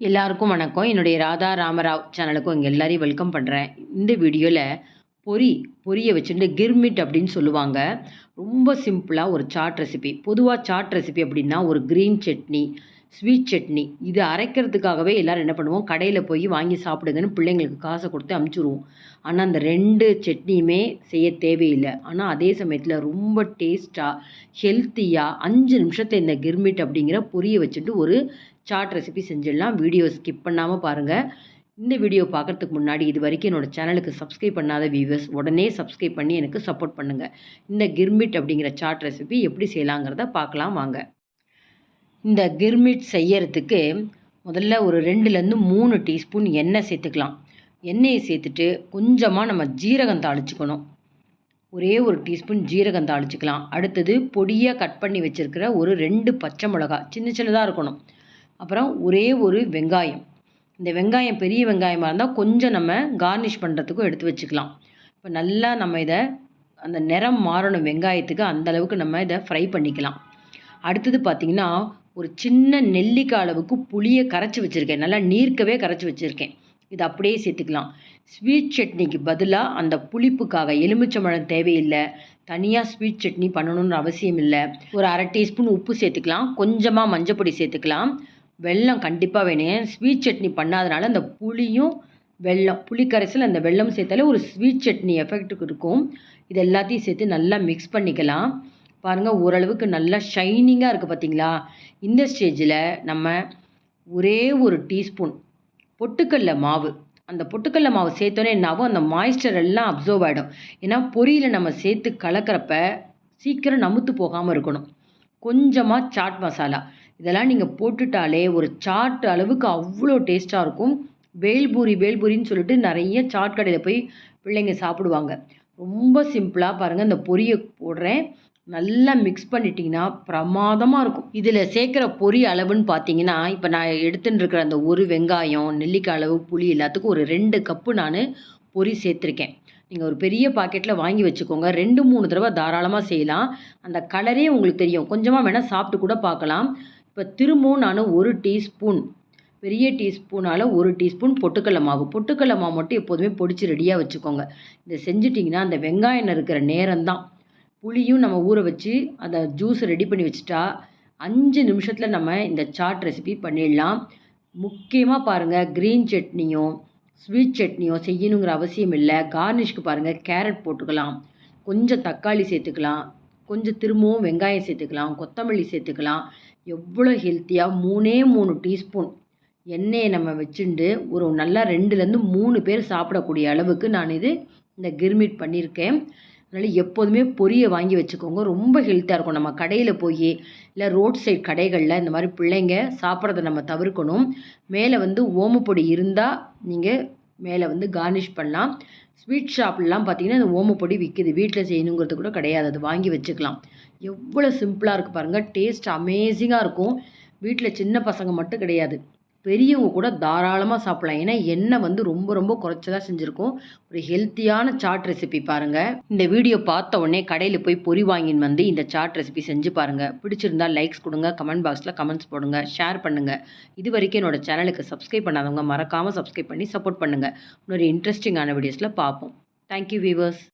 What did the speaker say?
எல்லாருக்கும் வணக்கம். என்னுடைய ராதா ராமராவ் சேனலுக்கும் இங்கே எல்லாரையும் வெல்கம் பண்ணுறேன் இந்த வீடியோவில் பொரி பொரியை வச்சுட்டு கிர்மிட் அப்படின்னு சொல்லுவாங்க. ரொம்ப சிம்பிளாக ஒரு சாட் ரெசிபி. பொதுவாக சாட் ரெசிபி அப்படின்னா ஒரு க்ரீன் சட்னி ஸ்வீட் சட்னி. இது அரைக்கிறதுக்காகவே எல்லோரும் என்ன பண்ணுவோம்? கடையில் போய் வாங்கி சாப்பிடுங்கன்னு பிள்ளைங்களுக்கு காசை கொடுத்து அமுச்சுருவோம். ஆனால் அந்த ரெண்டு சட்னியுமே செய்ய தேவையில்லை. ஆனால் அதே சமயத்தில் ரொம்ப டேஸ்ட்டாக ஹெல்த்தியாக அஞ்சு நிமிஷத்தில் இந்த கிர்மிட் அப்படிங்கிற புரிய வச்சுட்டு ஒரு சாட் ரெசிபி செஞ்சிடலாம். வீடியோ ஸ்கிப் பண்ணாமல் பாருங்கள் இந்த வீடியோ பார்க்குறதுக்கு முன்னாடி இது வரைக்கும் என்னோடய சேனலுக்கு சப்ஸ்கிரைப் பண்ணாத வியூவர்ஸ் உடனே சப்ஸ்கிரைப் பண்ணி எனக்கு சப்போர்ட் பண்ணுங்கள் இந்த கிர்மிட் அப்படிங்கிற சாட் ரெசிபி எப்படி செய்யலாங்கிறத பார்க்கலாம் வாங்க. இந்த கிர்மிட் செய்யறதுக்கு முதல்ல ஒரு ரெண்டுலேருந்து மூணு டீஸ்பூன் எண்ணெய் சேர்த்துக்கலாம். எண்ணெயை சேர்த்துட்டு கொஞ்சமாக நம்ம ஜீரகம் தாளிச்சுக்கணும். ஒரே ஒரு டீஸ்பூன் ஜீரகம் தாளிச்சுக்கலாம். அடுத்தது பொடியாக கட் பண்ணி வச்சுருக்கிற ஒரு ரெண்டு பச்சை மிளகா சின்ன சின்னதாக இருக்கணும். அப்புறம் ஒரே ஒரு வெங்காயம். இந்த வெங்காயம் பெரிய வெங்காயமாக இருந்தால் கொஞ்சம் நம்ம கார்னிஷ் பண்ணுறதுக்கும் எடுத்து வச்சுக்கலாம். இப்போ நல்லா நம்ம இதை அந்த நிறம் மாறணும் வெங்காயத்துக்கு அந்தளவுக்கு நம்ம இதை ஃப்ரை பண்ணிக்கலாம். அடுத்தது பார்த்திங்கன்னா ஒரு சின்ன நெல்லிக்காய் அளவுக்கு புளியை கரைச்சி வச்சுருக்கேன். நல்லா நீர்க்கவே கரைச்சி வச்சுருக்கேன். இது அப்படியே சேர்த்துக்கலாம். ஸ்வீட் சட்னிக்கு பதிலாக அந்த புளிப்புக்காக எலுமிச்சம்பழம் தேவையில்லை. தனியாக ஸ்வீட் சட்னி பண்ணணுன்ற அவசியம் இல்லை. ஒரு அரை டீஸ்பூன் உப்பு சேர்த்துக்கலாம். கொஞ்சமாக மஞ்சப்பொடி சேர்த்துக்கலாம். வெல்லம் கண்டிப்பாக வேணும். ஸ்வீட் சட்னி பண்ணாதனால அந்த புளியும் வெல்லம் புளி கரைசல் அந்த வெல்லம் சேர்த்தாலே ஒரு ஸ்வீட் சட்னி எஃபெக்ட்டுக்கு இருக்கும். இது எல்லாத்தையும் சேர்த்து நல்லா மிக்ஸ் பண்ணிக்கலாம். பாருங்கள் ஓரளவுக்கு நல்லா ஷைனிங்காக இருக்குது பார்த்திங்களா இந்த ஸ்டேஜில் நம்ம ஒரே ஒரு டீஸ்பூன் பொட்டுக்கல்ல மாவு. அந்த பொட்டுக்கல்ல மாவு சேர்த்தோன்னே என்னாகும்? அந்த மாய்ஸ்டர் எல்லாம் அப்சர்வ் ஆகிடும் ஏன்னா பொரியில் நம்ம சேர்த்து கலக்கிறப்ப சீக்கிரம் நமுத்து போகாமல் இருக்கணும். கொஞ்சமாக சாட் மசாலா இதெல்லாம் நீங்கள் போட்டுட்டாலே ஒரு சாட் அளவுக்கு அவ்வளோ டேஸ்ட்டாக இருக்கும். வேல்பூரி வேல்பூரின்னு சொல்லிட்டு நிறைய சாட் கடையில் போய் பிள்ளைங்க சாப்பிடுவாங்க. ரொம்ப சிம்பிளாக பாருங்கள் இந்த பொரியை போடுறேன். நல்லா மிக்ஸ் பண்ணிட்டிங்கன்னா பிரமாதமாக இருக்கும். இதில் சேர்க்குற பொரி அளவுன்னு பார்த்தீங்கன்னா இப்போ நான் எடுத்துன்னு இருக்கிற அந்த ஒரு வெங்காயம் நெல்லிக்காய் அளவு புளி எல்லாத்துக்கும் ஒரு ரெண்டு கப்பு நான் பொரி சேர்த்துருக்கேன். நீங்கள் ஒரு பெரிய பாக்கெட்டில் வாங்கி வச்சுக்கோங்க. ரெண்டு மூணு தடவை தாராளமாக செய்யலாம். அந்த கலரே உங்களுக்கு தெரியும். கொஞ்சமாக வேணால் சாப்பிட்டு கூட பார்க்கலாம் இப்போ திரும்பவும் நான் ஒரு டீஸ்பூன் பெரிய டீஸ்பூனால் ஒரு டீஸ்பூன் பொட்டுக்கடல மாவு. பொட்டுக்கடல மாவு மட்டும் எப்போதுமே பொடிச்சு ரெடியாக வச்சுக்கோங்க. இதை செஞ்சிட்டிங்கன்னா அந்த வெங்காயம் இருக்கிற நேரம் தான் புளியும் நம்ம ஊற வச்சு அதை ஜூஸ் ரெடி பண்ணி வச்சுட்டா அஞ்சு நிமிஷத்தில் நம்ம இந்த சாட் ரெசிபி பண்ணிடலாம். முக்கியமாக பாருங்கள் க்ரீன் சட்னியும் ஸ்வீட் சட்னியும் செய்யணுங்கிற அவசியம் இல்லை. கார்னிஷ்க்கு பாருங்கள் கேரட் போட்டுக்கலாம். கொஞ்சம் தக்காளி சேர்த்துக்கலாம். கொஞ்சம் திரும்பவும் வெங்காயம் சேர்த்துக்கலாம். கொத்தமல்லி சேர்த்துக்கலாம். எவ்வளோ ஹெல்த்தியாக மூணே மூணு டீஸ்பூன் எண்ணெயை நம்ம வச்சுட்டு ஒரு நல்லா ரெண்டுலேருந்து மூணு பேர் சாப்பிடக்கூடிய அளவுக்கு நான் இது இந்த கிர்மிட் பண்ணியிருக்கேன். அதனால் எப்போதுமே பொரியை வாங்கி வச்சுக்கோங்க. ரொம்ப ஹெல்த்தாக இருக்கும். நம்ம கடையில் போய் இல்லை ரோட் சைட் கடைகளில் இந்த மாதிரி பிள்ளைங்க சாப்பிட்றத நம்ம தவிர்க்கணும். மேலே வந்து ஓமப்பொடி இருந்தால் நீங்கள் மேலே வந்து கார்னிஷ் பண்ணலாம். ஸ்வீட் ஷாப்லாம் பார்த்தீங்கன்னா இந்த ஓமப்பொடி விற்கிது வீட்டில் செய்யணுங்கிறது கூட கிடையாது. அது வாங்கி வச்சுக்கலாம். எவ்வளோ சிம்பிளாக இருக்குது பாருங்கள் டேஸ்ட் அமேசிங்காக இருக்கும். வீட்டில் சின்ன பசங்க மட்டும் கிடையாது. பெரியவங்க கூட தாராளமாக சாப்பிடலாம். ஏன்னா எண்ணெய் வந்து ரொம்ப ரொம்ப குறைச்சதாக செஞ்சுருக்கோம். ஒரு ஹெல்த்தியான சாட் ரெசிபி பாருங்கள் இந்த வீடியோ பார்த்த உடனே கடையில் போய் பொறி வாங்கின்னு வந்து இந்த சாட் ரெசிபி செஞ்சு பாருங்கள் பிடிச்சிருந்தா லைக்ஸ் கொடுங்க. கமெண்ட் பாக்ஸில் கமெண்ட்ஸ் போடுங்க. ஷேர் பண்ணுங்கள் இது வரைக்கும் என்னோட சேனலுக்கு சப்ஸ்கிரைப் பண்ணாதவங்க மறக்காமல் சப்ஸ்கிரைப் பண்ணி சப்போர்ட் பண்ணுங்கள் இன்னொரு இன்ட்ரெஸ்டிங்கான வீடியோஸில் பார்ப்போம். Thank you viewers